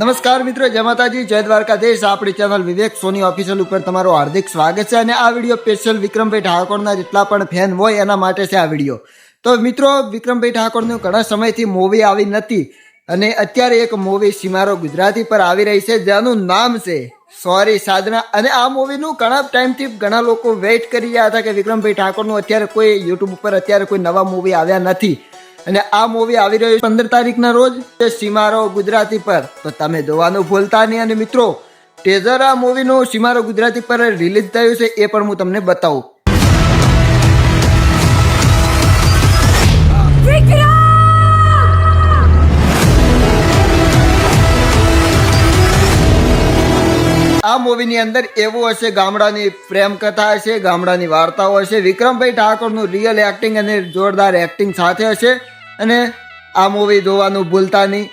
નમસ્કાર મિત્રો, જય માતાજી, જય દ્વારકાધીશ. આપણી ચેનલ વિવેક સોની ઓફિશિયલ ઉપર તમારું હાર્દિક સ્વાગત છે અને આ વીડિયો સ્પેશિયલ વિક્રમભાઈ ઠાકોરના જેટલા પણ ફેન હોય એના માટે છે આ વીડિયો. તો મિત્રો, વિક્રમભાઈ ઠાકોરનું ઘણા સમયથી મૂવી આવી નથી અને અત્યારે એક મૂવી સીમારો ગુજરાતી પર આવી રહી છે, જેનું નામ છે સોરી સાધના. અને આ મૂવીનું ઘણા ટાઈમથી ઘણા લોકો વેઇટ કરી રહ્યા હતા કે વિક્રમભાઈ ઠાકોરનું અત્યારે કોઈ યુટ્યુબ ઉપર અત્યારે કોઈ નવા મૂવી આવ્યા નથી. અને આ મૂવી આવી રહ્યું પંદર તારીખના રોજ સીમારો ગુજરાતી પર. તો તમે જોવાનું ભૂલતા નહીં અને મિત્રો ટેઝર આ મૂવીનું સીમારો ગુજરાતી પર રિલીઝ થયું છે એ પણ હું તમને બતાવું. આ મૂવીની અંદર એવું હશે, ગામડાની પ્રેમ કથા હશે, ગામડાની વાર્તાઓ હશે. વિક્રમભાઈ ઠાકોરનું રિયલ એક્ટિંગ અને જોરદાર એક્ટિંગ સાથે હશે. અને આ મૂવી જોવાનું ભૂલતા નહીં.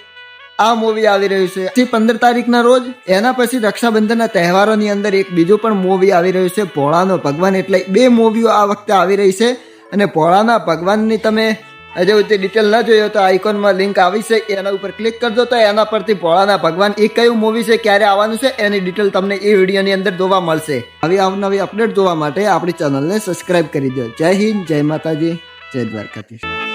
આ મૂવી આવી રહ્યું છે. થી પંદર તારીખના રોજ, એના પછી રક્ષાબંધનના તહેવારોની અંદર એક બીજું પણ મૂવી આવી રહ્યું છે, ભોળાનો ભગવાન. એટલે બે મૂવીઓ આ વખતે આવી રહી છે. અને ભોળાના ભગવાનની તમે હજુ તે ડિટેલ ન જોયો તો આઇકોનમાં લિંક આવી છે. એના ઉપર ક્લિક કરજો તો એના પરથી ભોળાના ભગવાન એ કયું મૂવી છે, ક્યારે આવવાનું છે, એની ડિટેલ તમને એ વિડીયોની અંદર જોવા મળશે. આવી આવનવી અપડેટ જોવા માટે આપણી ચેનલને સબસ્ક્રાઇબ કરી દો. જય હિન્દ, જય માતાજી, જય દ્વારકાધીશ.